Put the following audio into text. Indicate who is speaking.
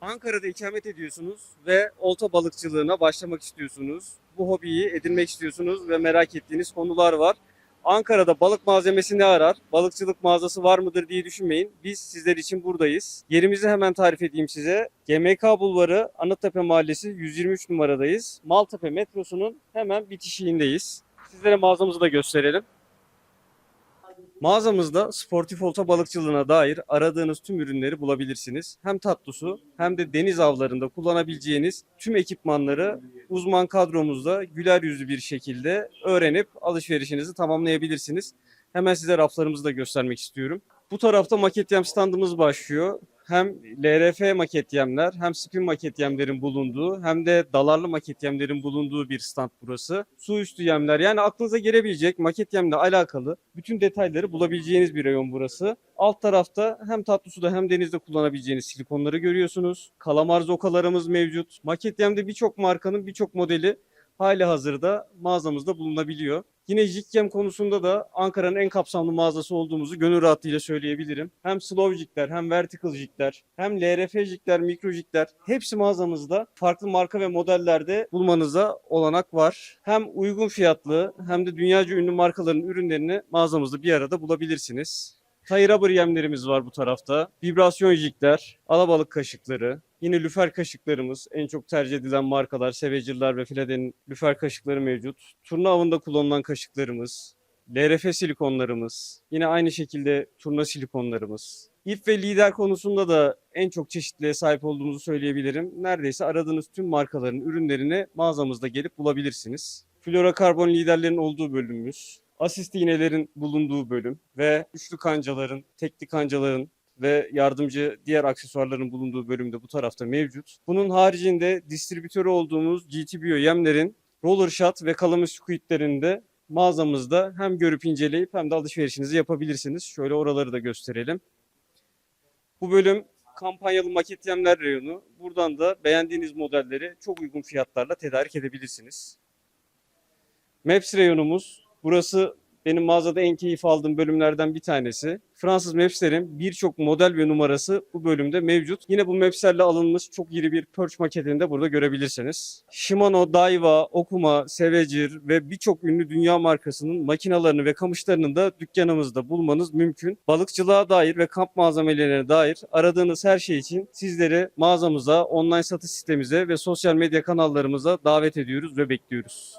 Speaker 1: Ankara'da ikamet ediyorsunuz ve olta balıkçılığına başlamak istiyorsunuz. Bu hobiyi edinmek istiyorsunuz ve merak ettiğiniz konular var. Ankara'da balık malzemesi ne arar? Balıkçılık mağazası var mıdır diye düşünmeyin. Biz sizler için buradayız. Yerimizi hemen tarif edeyim size. GMK Bulvarı, Anıttepe Mahallesi 123 numaradayız. Maltepe metrosunun hemen bitişiğindeyiz. Sizlere mağazamızı da gösterelim. Mağazamızda sportif olta balıkçılığına dair aradığınız tüm ürünleri bulabilirsiniz. Hem tatlı su hem de deniz avlarında kullanabileceğiniz tüm ekipmanları uzman kadromuzda güler yüzlü bir şekilde öğrenip alışverişinizi tamamlayabilirsiniz. Hemen size raflarımızı da göstermek istiyorum. Bu tarafta maket yem standımız başlıyor. Hem LRF maket yemler hem spin maket yemlerin bulunduğu hem de dalarlı maket yemlerin bulunduğu bir stand burası. Su üstü yemler yani aklınıza gelebilecek maket yemle alakalı bütün detayları bulabileceğiniz bir rayon burası. Alt tarafta hem tatlı suda hem denizde kullanabileceğiniz silikonları görüyorsunuz. Kalamar zokalarımız mevcut. Maket yemde birçok markanın birçok modeli hali hazırda mağazamızda bulunabiliyor. Yine Jikyem konusunda da Ankara'nın en kapsamlı mağazası olduğumuzu gönül rahatlığıyla söyleyebilirim. Hem slow jigler, hem vertical jigler, hem LRF jigler, mikro jigler hepsi mağazamızda farklı marka ve modellerde bulmanıza olanak var. Hem uygun fiyatlı hem de dünyaca ünlü markaların ürünlerini mağazamızda bir arada bulabilirsiniz. Tay rubber yemlerimiz var bu tarafta. Vibrasyon jigler, alabalık kaşıkları, Yine lüfer kaşıklarımız en çok tercih edilen markalar Sevecirler ve Filadel'in lüfer kaşıkları mevcut. Turna avında kullanılan kaşıklarımız, LRF silikonlarımız, yine aynı şekilde turna silikonlarımız. İp ve lider konusunda da en çok çeşitliliğe sahip olduğumuzu söyleyebilirim. Neredeyse aradığınız tüm markaların ürünlerini mağazamızda gelip bulabilirsiniz. Florokarbon liderlerin olduğu bölümümüz, asist iğnelerin bulunduğu bölüm ve üçlü kancaların, tekli kancaların ve yardımcı diğer aksesuarların bulunduğu bölümde bu tarafta mevcut. Bunun haricinde distribütörü olduğumuz GTBio yemlerin roller shot ve kalamış squidlerini mağazamızda hem görüp inceleyip hem de alışverişinizi yapabilirsiniz. Şöyle oraları da gösterelim. Bu bölüm kampanyalı maket yemler reyonu. Buradan da beğendiğiniz modelleri çok uygun fiyatlarla tedarik edebilirsiniz. Maps reyonumuz. Burası benim mağazada en keyif aldığım bölümlerden bir tanesi. Fransız Maps'lerin birçok model ve numarası bu bölümde mevcut. Yine bu Maps'lerle alınmış çok iri bir Perch maketini de burada görebilirsiniz. Shimano, Daiwa, Okuma, Sevecir ve birçok ünlü dünya markasının makinalarını ve kamışlarını da dükkanımızda bulmanız mümkün. Balıkçılığa dair ve kamp malzemelerine dair aradığınız her şey için sizleri mağazamıza, online satış sitemize ve sosyal medya kanallarımıza davet ediyoruz ve bekliyoruz.